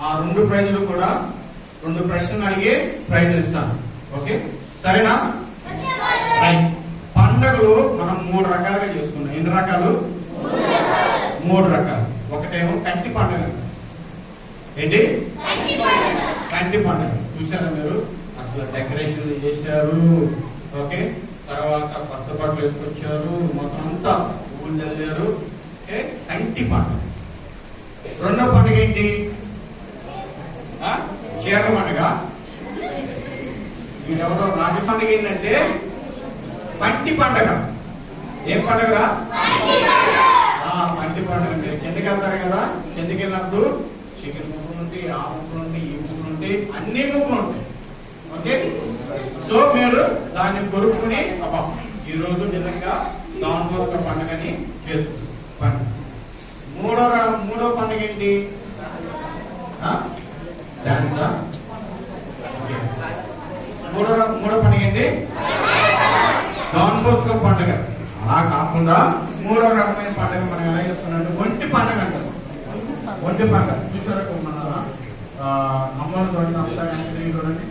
ఆ రెండు ప్రైజులు కూడా రెండు ప్రశ్నలు అడిగి ప్రైజులు ఇస్తాను. ఓకే? సరేనా? రైట్ పండుగలు మనం మూడు రకాలుగా చేసుకున్నాం ఎన్ని రకాలు? మూడు రకాలు. ఒకటేమో కంటి పండుగ. ఏంటి? కంటి పండుగ. చూసారా మీరు? అసలు డెకరేషన్లు చేశారు. ఓకే? తర్వాత కొత్త బట్టలు వేసుకొచ్చారు. మొత్తం అంతా పువ్వులు చల్లారు. కంటి పండుగ. రెండో పండుగ ఏంటి? చీరల పండుగ వీడెవరో రాజ పండుగ ఏంటంటే పంటి పండుగ. ఏం పండుగరా? ఆ, పంటి పండుగ అంటే కిందకి వెళ్తారు కదా. కిందకి వెళ్ళినప్పుడు చికెన్ ముక్కలు ఉంటాయి ఆ ముక్కలు ఉంటాయి ఈ ముక్కలు ఉంటాయి అన్ని ముక్కలు ఉంటాయి. ఓకే? సో మీరు దాన్ని కొరుక్కుని అబ్బా ఈ రోజు నిజంగా దాని కోసం పండుగని చేసుకుంటారు. పండుగ. మూడో మూడో పండుగ ఏంటి? డాన్సా మూడో మూడో పండుగ ఏంటి? డాన్ బోస్కో పండుగ. అలా కాకుండా మూడో రకమైన పండుగ మనం ఎలా చేస్తున్నాం ఒంటి పండుగ అంటారు ఒంటి పండుగ. చూసారా మన ఆ, చూడండి అమ్మ శ్రీ చూడండి.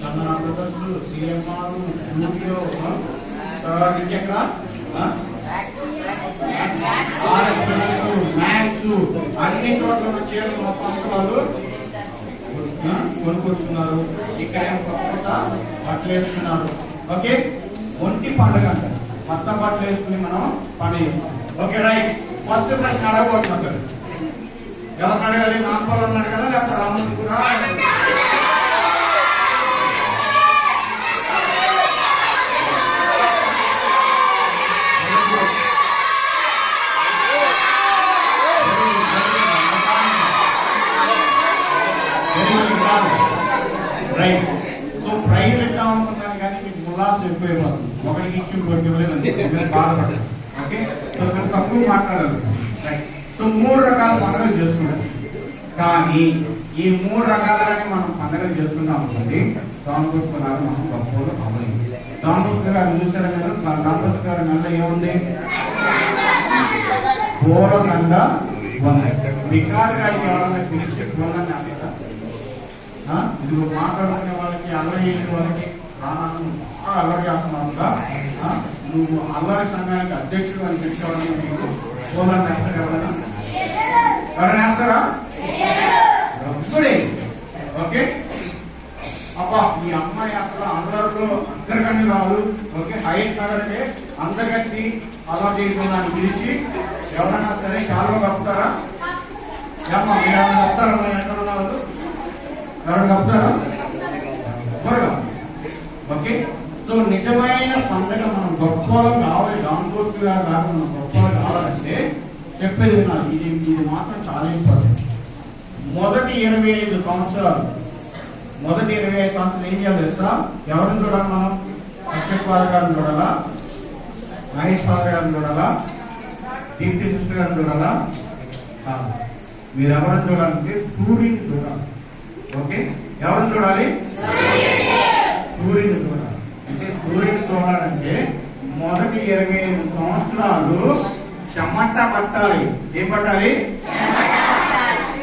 తన బ్రదర్స్ సిఎంఆర్ స్టూడియో తర్వాత ఇంకెక్కడ? ఆ? అన్ని చోట్ల ఉన్న చీరలు మొత్తం వాళ్ళు కొనుక్కొచ్చుకున్నారు. ఇక్కడ ఏమో కొత్త కొత్త బట్టలు వేసుకున్నారు. ఓకే? ఒంటి పండుగ అంటారు. మొత్తం బట్టలు వేసుకుని మనం పని చేస్తాం ఓకే రైట్. ఫస్ట్ ప్రశ్న అడగబోతున్నాం సార్ ఎవరిని అడగాలి? నాంపల్ ఉన్నాడు కదా లేకపోతే రాముడు కూడా రైట్ సో ప్రైజ్ ఎట్లా అనుకున్నాను కానీ మీకు ఉల్లాసం ఎక్కువైపోతుంది ఒకరికి ఇచ్చి ఇంకోటి ఇవ్వలేదు మీరు బాధపడదు ఓకే సో మీరు తక్కువ మాట్లాడాలి రైట్ సో మూడు రకాల పండుగలు చేసుకున్నాం కానీ ఈ మూడు రకాలని మనం పండుగలు చేసుకుంటాం అనుకోండి దానికోసం గారు మనం గొప్పలు అవ్వలేదు. దానికోసం గారు చూసారా కదా దానికోసం గారు నల్ల ఏముంది? పూలదండ వంద బికారు గారికి ఎవరన్నా పిలిచి పూలని ఇది మాట్లాడుకునే వాళ్ళకి అల్లరి చేసే వాళ్ళకి ప్రాణాలను బాగా అల్లరి చేస్తున్నావు కదా నువ్వు అల్లరి సంఘానికి అధ్యక్షుడు అని పిలిచేవాడిని నీకు హోదా నేస్తాడు ఎవరైనా? ఎవరైనా వేస్తాడా రబ్బుడే ఓకే? అబ్బా మీ అమ్మాయి అక్కడ అందరిలో అగ్రగణ్య రాదు. ఓకే? హైట్ నగరకే అందగట్టి అలా చేయకుండా పిలిచి ఎవరైనా సరే షాల్వ కప్పుతారా? ఏమ్మా మీరు ఏమైనా కప్పుతారా మరి ఎక్కడ కప్పుతారా ఓకే. సో నిజమైన పండుగ మనం గొప్పలు కావాలి డాన్ గారు కాకుండా గొప్పలు కావాలంటే చెప్పేది వినాలి. ఇది ఇది మాత్రం చాలా ఇంపార్టెంట్ మొదటి ఇరవై ఐదు సంవత్సరాలు. మొదటి ఇరవై ఐదు సంవత్సరాలు ఏం చేయాలి తెలుసా? ఎవరిని చూడాలి మనం? అశోక్ వారి గారిని చూడాలా? మహేష్ వారి గారిని చూడాలా? దీప్తి సిస్టర్ గారిని చూడాలా? మీరు ఎవరిని చూడాలంటే సూర్యుని చూడాలి. ఓకే? ఎవరిని చూడాలి? సూర్యుని చూడాలి. అంటే సూర్యుని చూడాలంటే మొదటి ఇరవై ఐదు సంవత్సరాలు చెమట పట్టాలి. ఏం పట్టాలి?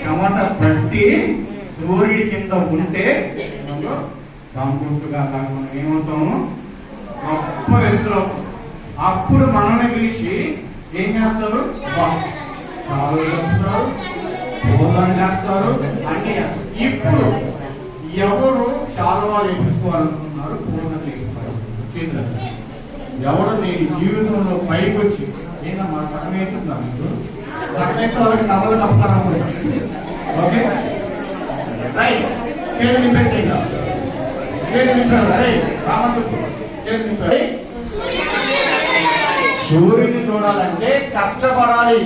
చెమట పట్టి సూర్యుడి కింద ఉంటే రామకృష్ణగా మనం ఏమవుతాము? గొప్ప వ్యక్తులు అప్పుడు మనల్ని పిలిచి ఏం చేస్తారు? చాలా చెప్తారు భోజనం చేస్తారు. అన్ని ఇప్పుడు ఎవరు శాలువాలు వేయించుకోవాలనుకున్నారు భోజనం వేయించుకోవాలి. చేతులు ఎవరు నేను జీవితంలో పైకి వచ్చి ఏంటో మా సగం అవుతుందా మీకు సగం అయితే వాళ్ళకి డబ్బులు కప్పుతారు ఓకే? రైట్. చేతులు నింపేసి ఇంకా. చేతులు నింపారు అరే రామకృష్ణ. చేతులు నింపారు సూర్యుని చూడాలంటే కష్టపడాలి.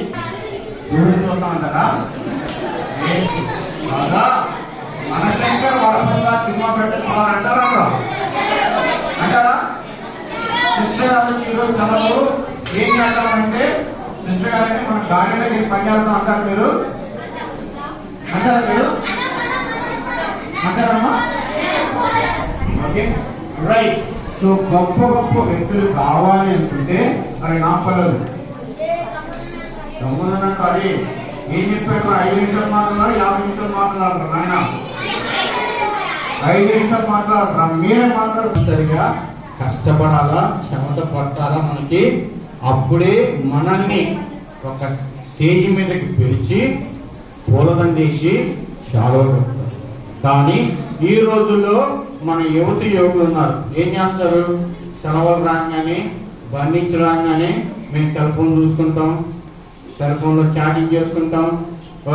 సూర్యుని చూస్తామంటారా? లేదు. కాదా? మనశంకర్ వరప్రసాద్ సినిమా పెట్టడం వారు అంటారా? అంటారా? సిస్టర్ గారు ఈరోజు సెలవు ఏం చేద్దామంటే సిస్టర్ గారిని మనం గార్డెన్లోకి పని చేద్దాం అంటారు మీరు. అంటారా మీరు? అంటారమ్మా ఓకే రైట్. సో గొప్ప గొప్ప వ్యక్తులు కావాలి అనుకుంటే మరి నా పనులు. గమ్మున కాదు ఏం చెప్పారు? ఐదు నిమిషాలు మాట్లాడాలి యాభై నిమిషాలు మాట్లాడరు? నాయన? ఐదు నిమిషాలు మాట్లాడరా? మీరే మాట్లాడు సరిగా? కష్టపడాలా? క్షమత పట్టాలా? మనకి అప్పుడే మనల్ని ఒక స్టేజ్ మీదకి పిలిచి పూలదండేసి చాలా కానీ ఈ రోజుల్లో మన యువతి యువకులు ఉన్నారు. ఏం చేస్తారు? సెలవులు రాగానే బండించి రాగానే మేము సెల్ ఫోన్ చూసుకుంటాం. సెల్ ఫోన్లో చాటింగ్ చేసుకుంటాం.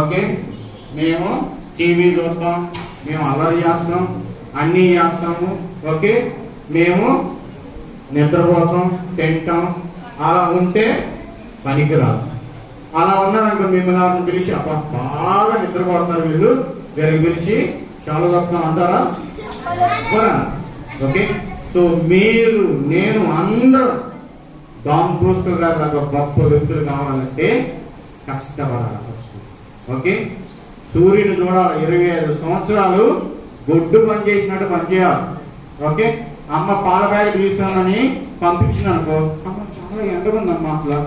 ఓకే మేము టీవీ చూస్తాం. మేము అల్లరి చేస్తాం. అన్నీ చేస్తాము. ఓకే మేము నిద్రపోతాం తింటాం. అలా ఉంటే పనికిరాదు. అలా ఉన్నారనుకో మిమ్మల్ని ఎవరిని పిలిచి అబ్బా బాగా నిద్రపోతున్నారు వీళ్ళు. వీళ్ళకి పిలిచి చాలా చెప్తాం అంటారా? ఓకే సో మీరు నేను అందరూ డాన్ బోస్కో గారు లాగా గొప్ప వ్యక్తులు కావాలంటే కష్టపడాలి ఫస్ట్ ఓకే సూర్యుని చూడాలి ఇరవై ఐదు సంవత్సరాలు గొడ్డు పని చేసినట్టు పని చేయాలి. ఓకే అమ్మ పాల ప్యాకెట్ తీసుకోమని పంపించిన అనుకో అమ్మ చాలా ఎండగా ఉందమ్మా అసలు.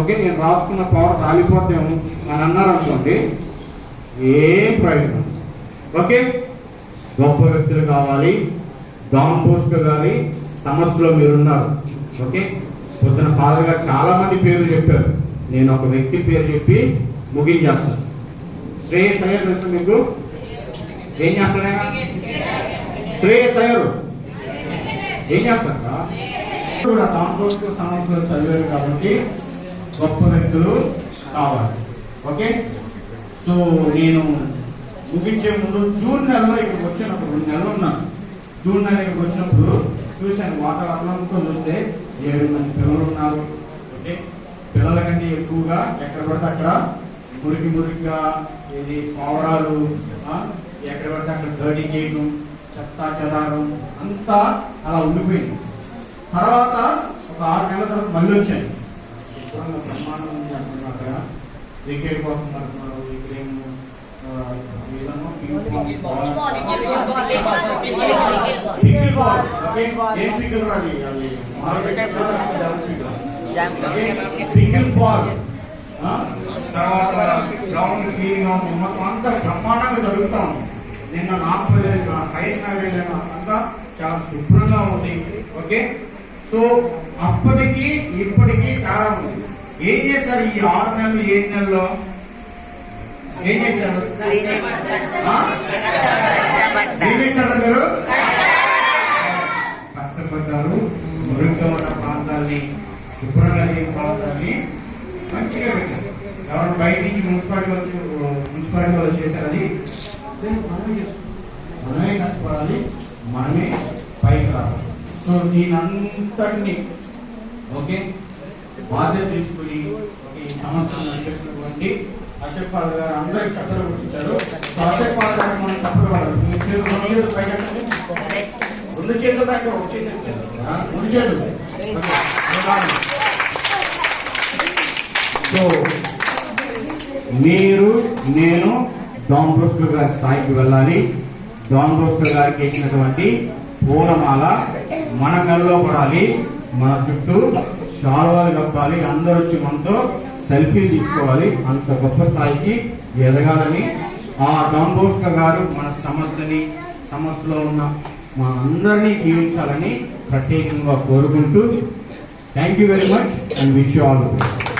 ఓకే నేను రాసుకున్న పవర్ రాలిపోతేమో అని అన్నారు అనుకోండి ఏం ప్రయోజనం? ఓకే గొప్ప వ్యక్తులు కావాలి. డాన్ బోస్కో గారి సమస్యలో మీరున్నారు. ఓకే పొద్దున ఫాదర్ గారు చాలా మంది పేర్లు చెప్పారు. నేను ఒక వ్యక్తి పేరు చెప్పి ముగించేస్తాను శ్రేయస్ అయ్యర్ తెలుసు మీకు? ఏం చేస్తాడు ఆయన? శ్రేయస్ అయ్యరు ఏం చేస్తారా కూడా డాన్ సమస్యలు చదివారు కాబట్టి గొప్ప వ్యక్తులు కావాలి. ఓకే? సో నేను ముగించే ముందు జూన్ నెలలో ఇక్కడికి వచ్చినప్పుడు రెండు నెలలు ఉన్నాను. జూన్ నెల ఇక్కడికి వచ్చినప్పుడు చూశాను వాతావరణంతో చూస్తే ఏడు మంది పిల్లలు ఉన్నారు. ఓకే పిల్లల కంటే ఎక్కువగా ఎక్కడ పడితే అక్కడ మురికి మురికిగా ఇది పావురాలు ఎక్కడ పడితే అక్కడ గడి చేయడం చెత్త చెదారం అంతా అలా ఉండిపోయింది. తర్వాత ఒక ఆరు నెలల తర్వాత మళ్ళీ వచ్చాను శుభ్రంగా బ్రహ్మాండం ఉంది అంటున్నారు అక్కడ. క్రికెట్ కోసం అంటున్నారు. ఇక్కడేమో బాల్, తర్వాత గ్రౌండ్ క్లీనింగ్ మొత్తం అంతా బ్రహ్మాండంగా జరుగుతూ ఉంది నిన్న నాగపల్లి హైస్ నగర్ అంతా చాలా శుభ్రంగా ఉంది ఓకే సో అప్పటికి ఇప్పటికీ తేడా ఉంది ఏం చేశారు ఈ ఆరు నెలలు ఏడు నెలల్లో ఏం చేశారు? ఆ? ఏం చేశారు మీరు? కష్టపడ్డారు. మురుగుగా ఉన్న ప్రాంతాల్ని శుభ్రంగా లేని ప్రాంతాల్ని మంచిగా పెట్టారు. ఎవరు బయట నుంచి మున్సిపాలిటీ వచ్చి మున్సిపాలిటీ వాళ్ళు చేశారు అది? లేదు, మనమే కష్టపడాలి మనమే పైకి రావాలి. సో దీని అంతటిని ఓకే? బాధ్యత తీసుకుని ఈ సంస్థను నడిపిస్తున్నటువంటి అశోక్ ఫాదర్ గారు అందరికి చక్కలు కొట్టించారు. సో అశోక్ ఫాదర్ గారు మనం చక్కలు పడాలి మీ చేతులు రెండు చేతులు పైకి ఎత్తండి. రెండు చేతులు దాకా ఒక చేతి రెండు చేతులు. సో మీరు నేను డాన్ బోస్కో గారి స్థాయికి వెళ్ళాలి. డాన్ బోస్కో గారికి వేసినటువంటి పూలమాల మన కళ్ళలో పడాలి. మన చుట్టూ శాలువాలు కప్పాలి. అందరూ వచ్చి మనతో సెల్ఫీలు తీసుకోవాలి. అంత గొప్ప స్థాయికి ఎదగాలని ఆ డాన్ బోస్కో గారు మన సమస్యని సమస్యలో ఉన్న మా అందరినీ జీవించాలని ప్రత్యేకంగా కోరుకుంటూ thank you very much and wish you all the best